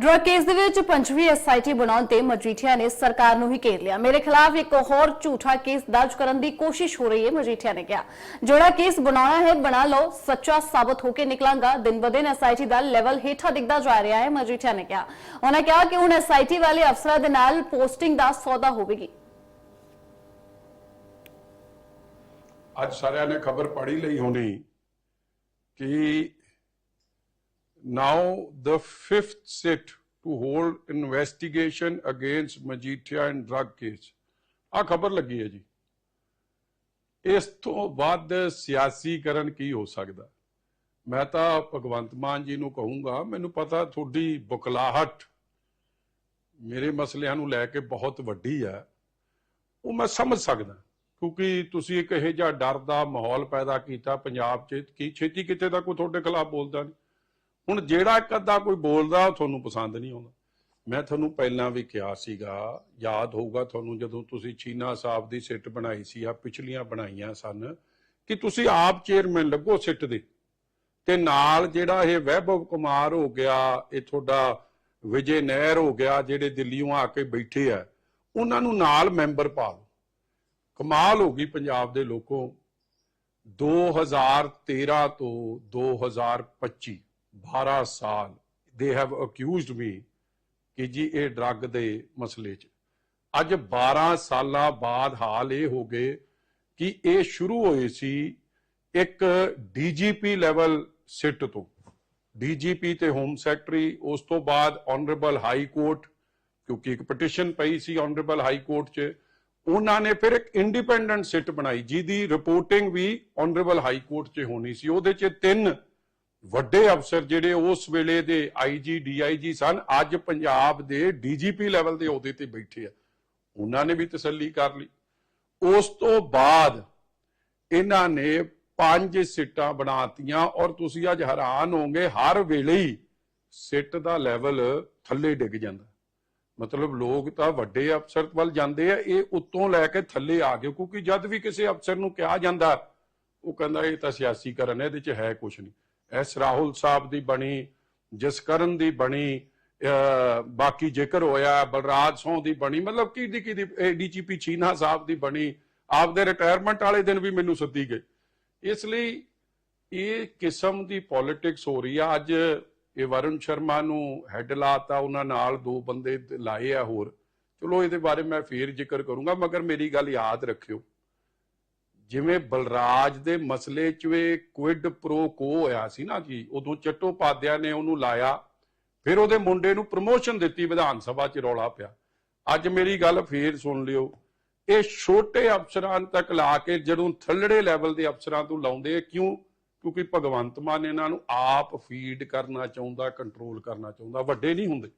Drug case ਦੇ ਵਿੱਚ ਪੰਜਵੀਂ ਐਸਆਈਟੀ ਬਣਾਉਣ ਤੇ ਮਜੀਠੀਆ ਨੇ ਸਰਕਾਰ ਨੂੰ ਹੀ ਘੇਰ ਲਿਆ। ਮੇਰੇ ਖਿਲਾਫ ਇੱਕ ਹੋਰ ਝੂਠਾ ਕੇਸ ਦਰਜ ਕਰਨ ਦੀ ਕੋਸ਼ਿਸ਼ ਹੋ ਰਹੀ ਹੈ, ਮਜੀਠੀਆ ਨੇ ਕਿਹਾ। ਜਿਹੜਾ ਕੇਸ ਬਣਾਉਣਾ ਹੈ, ਬਣਾ ਲਓ। ਸੱਚਾ ਸਾਬਤ ਹੋ ਕੇ ਨਿਕਲਾਂਗਾ। ਦਿਨ ਬ ਐਸਆਈਟੀ ਦਾ ਲੈਵਲ ਹੇਠਾਂ ਦਿਖਦਾ ਜਾ ਰਿਹਾ ਹੈ, ਮਜੀਠੀਆ ਨੇ ਕਿਹਾ। ਉਹਨਾਂ ਕਿਹਾ ਕਿ ਹੁਣ ਐਸਆਈਟੀ ਵਾਲੇ ਅਫਸਰਾਂ ਦੇ ਨਾਲ ਪੋਸਟਿੰਗ ਦਾ ਸੌਦਾ ਹੋਵੇਗੀ। ਅੱਜ ਸਾਰਿਆਂ ਨੇ ਖਬਰ ਪੜ੍ਹੀ ਲਈ ਹੋਣੀ ਕਿ now, the fifth sit to hold investigation against Majithia and drug case. ਆ ਖਬਰ ਲੱਗੀ ਹੈ ਜੀ ਇਸ ਤੋਂ ਵੱਧ ਸਿਆਸੀਕਰਨ ਕੀ ਹੋ ਸਕਦਾ ਮੈਂ ਤਾਂ ਭਗਵੰਤ ਮਾਨ ਜੀ ਨੂੰ ਕਹੂੰਗਾ ਮੈਨੂੰ ਪਤਾ ਤੁਹਾਡੀ ਬੁਕਲਾਹਟ ਮੇਰੇ ਮਸਲਿਆਂ ਨੂੰ ਲੈ ਕੇ ਬਹੁਤ ਵੱਡੀ ਹੈ ਉਹ ਮੈਂ ਸਮਝ ਸਕਦਾ ਕਿਉਂਕਿ ਤੁਸੀਂ ਇੱਕ ਇਹੋ ਜਿਹਾ ਡਰ ਦਾ ਮਾਹੌਲ ਪੈਦਾ ਕੀਤਾ ਪੰਜਾਬ 'ਚ ਕੀ ਛੇਤੀ ਕਿਤੇ ਦਾ ਕੋਈ ਤੁਹਾਡੇ ਖਿਲਾਫ ਬੋਲਦਾ ਨਹੀਂ ਹੁਣ ਜਿਹੜਾ ਇੱਕ ਅੱਧਾ ਕੋਈ ਬੋਲਦਾ, ਉਹ ਤੁਹਾਨੂੰ ਪਸੰਦ ਨਹੀਂ ਆਉਂਦਾ। ਮੈਂ ਤੁਹਾਨੂੰ ਪਹਿਲਾਂ ਵੀ ਕਿਹਾ ਸੀਗਾ, ਯਾਦ ਹੋਊਗਾ ਤੁਹਾਨੂੰ ਜਦੋਂ ਤੁਸੀਂ ਚੀਨਾ ਸਾਹਿਬ ਦੀ ਸਿੱਟ ਬਣਾਈ ਸੀ ਆ ਪਿਛਲੀਆਂ ਬਣਾਈਆਂ ਸਨ, ਕਿ ਤੁਸੀਂ ਆਪ ਚੇਅਰਮੈਨ ਲੱਗੋ ਸਿੱਟ ਦੇ। ਤੇ ਨਾਲ ਜਿਹੜਾ ਇਹ ਵੈਭਵ ਕੁਮਾਰ ਹੋ ਗਿਆ, ਇਹ ਤੁਹਾਡਾ ਵਿਜੇ ਨਹਿਰ ਹੋ ਗਿਆ, ਜਿਹੜੇ ਦਿੱਲੀੋਂ ਆ ਕੇ ਬੈਠੇ ਆ, ਉਹਨਾਂ ਨੂੰ ਨਾਲ ਮੈਂਬਰ ਪਾ ਲਓ। ਕਮਾਲ ਹੋ ਗਈ ਪੰਜਾਬ ਦੇ ਲੋਕੋ। 2013 ਤੋਂ 2025 12 ਸਾਲ ਦੇ ਹੈਵ ਅਕਿਊਜ਼ਡ ਮੀ ਕਿ ਜੀ ਇਹ ਡਰੱਗ ਦੇ ਮਸਲੇ 'ਚ। ਅੱਜ 12 ਸਾਲਾਂ ਬਾਅਦ ਹਾਲ ਇਹ ਹੋ ਗਏ ਕਿ ਇਹ ਸ਼ੁਰੂ ਹੋਏ ਸੀ ਇੱਕ ਡੀਜੀਪੀ ਲੈਵਲ ਸਿੱਟ ਤੋਂ। ਡੀਜੀਪੀ ਤੇ ਹੋਮ ਸੈਕਟਰੀ, ਉਸ ਤੋਂ ਬਾਅਦ ਆਨਰੇਬਲ ਹਾਈ ਕੋਰਟ ਕਿਉਂਕਿ ਇੱਕ ਪਟੀਸ਼ਨ ਪਈ ਸੀ ਆਨਰੇਬਲ ਹਾਈ ਕੋਰਟ 'ਚ, ਉਹਨਾਂ ਨੇ ਫਿਰ ਇੱਕ ਇੰਡੀਪੈਂਡੈਂਟ ਸਿੱਟ ਬਣਾਈ, ਜਿਹਦੀ ਰਿਪੋਰਟਿੰਗ ਵੀ ਆਨਰੇਬਲ ਹਾਈ ਕੋਰਟ 'ਚ ਹੋਣੀ ਸੀ। ਉਹਦੇ 'ਚ ਤਿੰਨ ਵੱਡੇ ਅਫਸਰ ਜਿਹੜੇ ਉਸ ਵੇਲੇ ਦੇ ਆਈਜੀ ਡੀਆਈਜੀ ਸਨ, ਅੱਜ ਪੰਜਾਬ ਦੇ ਡੀਜੀਪੀ ਲੈਵਲ ਦੇ ਅਹੁਦੇ ਤੇ ਬੈਠੇ ਆ। ਉਹਨਾਂ ਨੇ ਵੀ ਤਸੱਲੀ ਕਰ ਲਈ। ਉਸ ਤੋਂ ਬਾਅਦ ਇਹਨਾਂ ਨੇ ਪੰਜ ਸਿੱਟਾਂ ਬਣਾਤੀਆਂ ਔਰ ਤੁਸੀਂ ਅੱਜ ਹੈਰਾਨ ਹੋਗੇ ਹਰ ਵੇਲੇ ਹੀ ਸਿੱਟ ਦਾ ਲੈਵਲ ਥੱਲੇ ਡਿੱਗ ਜਾਂਦਾ। ਮਤਲਬ ਲੋਕ ਤਾਂ ਵੱਡੇ ਅਫਸਰ ਵੱਲ ਜਾਂਦੇ ਆ, ਇਹ ਉੱਤੋਂ ਲੈ ਕੇ ਥੱਲੇ ਆ ਗਏ, ਕਿਉਂਕਿ ਜਦ ਵੀ ਕਿਸੇ ਅਫਸਰ ਨੂੰ ਕਿਹਾ ਜਾਂਦਾ, ਉਹ ਕਹਿੰਦਾ ਇਹ ਤਾਂ ਸਿਆਸੀਕਰਨ ਹੈ, ਇਹਦੇ 'ਚ ਹੈ ਕੁਝ ਨਹੀਂ। ਐਸ ਰਾਹੁਲ ਸਾਹਿਬ ਦੀ ਬਣੀ ਜਸਕਰਨ ਦੀ ਬਣੀ ਬਾਕੀ ਜ਼ਿਕਰ ਹੋਇਆ, ਬਲਰਾਜ ਸੋਹ ਦੀ ਬਣੀ, ਮਤਲਬ ਕਿਹਦੀ ਕਿਹਦੀ ਡੀਜੀਪੀ ਚੀਨਾ ਸਾਹਿਬ ਦੀ ਬਣੀ, ਆਪਦੇ ਰਿਟਾਇਰਮੈਂਟ ਵਾਲੇ ਦਿਨ ਵੀ ਮੈਨੂੰ ਸੱਦੀ ਗਈ ਇਸ ਲਈ ਇਹ ਕਿਸਮ ਦੀ ਪੋਲਿਟਿਕਸ ਹੋ ਰਹੀ ਆ। ਅੱਜ ਇਹ ਵਰੁਣ ਸ਼ਰਮਾ ਨੂੰ ਹੈੱਡ ਲਾਤਾ, ਉਹਨਾਂ ਨਾਲ ਦੋ ਬੰਦੇ ਲਾਏ ਆ ਹੋਰ। ਚਲੋ, ਇਹਦੇ ਬਾਰੇ ਮੈਂ ਫੇਰ ਜ਼ਿਕਰ ਕਰੂੰਗਾ, ਮਗਰ ਮੇਰੀ ਗੱਲ ਯਾਦ ਰੱਖਿਓ। ਜਿਵੇਂ ਬਲਰਾਜ ਦੇ ਮਸਲੇ 'ਚ ਵੇ ਕੁਇਡ ਪ੍ਰੋ ਕੋ ਹੋਇਆ ਸੀ ਨਾ ਜੀ, ਉਦੋਂ ਚੱਟੋਪਾਧਿਆ ਨੇ ਉਹਨੂੰ ਲਾਇਆ, ਫਿਰ ਉਹਦੇ ਮੁੰਡੇ ਨੂੰ ਪ੍ਰਮੋਸ਼ਨ ਦਿੱਤੀ ਵਿਧਾਨ ਸਭਾ 'ਚ ਰੌਲਾ ਪਿਆ। ਅੱਜ ਮੇਰੀ ਗੱਲ ਫੇਰ ਸੁਣ ਲਿਓ, ਇਹ ਛੋਟੇ ਅਫਸਰਾਂ ਤੱਕ ਲਾ ਕੇ ਜਦੋਂ ਥੱਲੜੇ ਲੈਵਲ ਦੇ ਅਫਸਰਾਂ ਤੋਂ ਲਾਉਂਦੇ ਕਿਉਂ? ਕਿਉਂਕਿ ਭਗਵੰਤ ਮਾਨ ਇਹਨਾਂ ਨੂੰ ਆਪ ਫੀਡ ਕਰਨਾ ਚਾਹੁੰਦਾ ਕੰਟਰੋਲ ਕਰਨਾ ਚਾਹੁੰਦਾ, ਵੱਡੇ ਨਹੀਂ ਹੁੰਦੇ।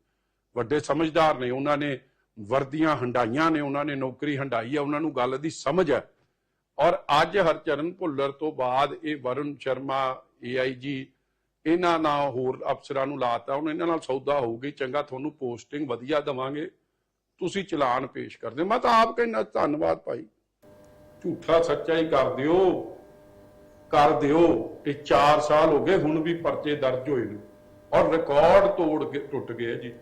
ਵੱਡੇ ਸਮਝਦਾਰ ਨੇ, ਉਹਨਾਂ ਨੇ ਵਰਦੀਆਂ ਹੰਡਾਈਆਂ ਨੇ, ਉਹਨਾਂ ਨੇ ਨੌਕਰੀ ਹੰਡਾਈ ਆ, ਉਹਨਾਂ ਨੂੰ ਗੱਲ ਦੀ ਸਮਝ ਹੈ ਔਰ ਅੱਜ ਹਰਚਰਨ ਭੁੱਲਰ ਤੋਂ ਬਾਅਦ ਇਹ ਵਰੁਣ ਸ਼ਰਮਾ ਏਆਈਜੀ ਇਹਨਾਂ ਨਾਲ ਹੋਰ ਅਫਸਰਾਂ ਨੂੰ ਲਾਤਾ। ਹੁਣ ਇਹਨਾਂ ਨਾਲ ਸੌਦਾ ਹੋਊਗੀ, ਚੰਗਾ ਤੁਹਾਨੂੰ ਪੋਸਟਿੰਗ ਵਧੀਆ ਦਵਾਂਗੇ। ਤੁਸੀਂ ਚਲਾਨ ਪੇਸ਼ ਕਰਦੇ। ਮੈਂ ਤਾਂ ਆਪ ਕਹਿੰਦਾ, ਧੰਨਵਾਦ ਭਾਈ। ਝੂਠਾ ਸੱਚਾ ਹੀ ਕਰ ਦਿਓ। ਕਰ ਦਿਓ। ਇਹ 4 ਸਾਲ ਹੋ ਗਏ, ਹੁਣ ਵੀ ਪਰਚੇ ਦਰਜ ਹੋਏ ਨੇ। ਔਰ ਰਿਕਾਰਡ ਤੋੜ ਕੇ ਟੁੱਟ ਗਏ ਜੀ।